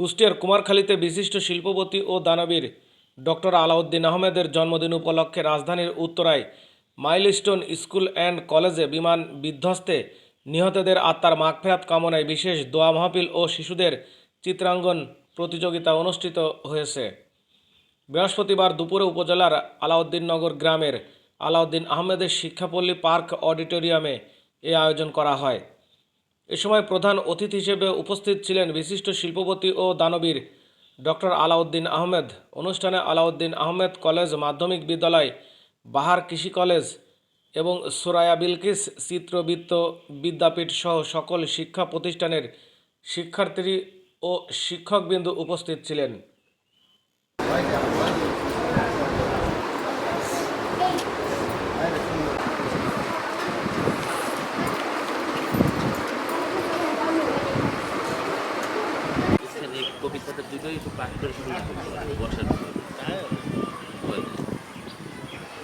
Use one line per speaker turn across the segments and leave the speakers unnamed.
কুষ্টিয়ার কুমারখালীতে বিশিষ্ট শিল্পপতি ও দানবীর ডক্টর আলাউদ্দিন আহমেদের জন্মদিন উপলক্ষে রাজধানীর উত্তরায় মাইলস্টোন স্কুল অ্যান্ড কলেজে বিমান বিধ্বস্তে নিহতদের আত্মার মাগফেরাত কামনায় বিশেষ দোয়া মাহফিল ও শিশুদের চিত্রাঙ্গন প্রতিযোগিতা অনুষ্ঠিত হয়েছে। বৃহস্পতিবার দুপুরে উপজেলার আলাউদ্দিননগর গ্রামের আলাউদ্দিন আহমেদের শিক্ষাপল্লী পার্ক অডিটোরিয়ামে এ আয়োজন করা হয়। এ সময় প্রধান অতিথি হিসেবে উপস্থিত ছিলেন বিশিষ্ট শিল্পপতি ও দানবীর ডক্টর আলাউদ্দিন আহমেদ। অনুষ্ঠানে আলাউদ্দিন আহমেদ কলেজ মাধ্যমিক বিদ্যালয়, বাহার কৃষি কলেজ এবং সুরায়া বিলকিস চিত্রবৃত্ত বিদ্যাপীঠ সহ সকল শিক্ষা প্রতিষ্ঠানের শিক্ষার্থী ও শিক্ষকবৃন্দ উপস্থিত ছিলেন।
কবিতাটা দুটোই একটু পাঠ করে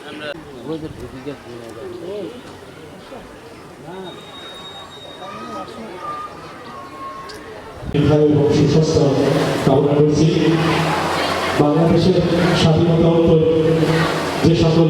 আমরা
বাংলাদেশের স্বাধীনতা যে সকল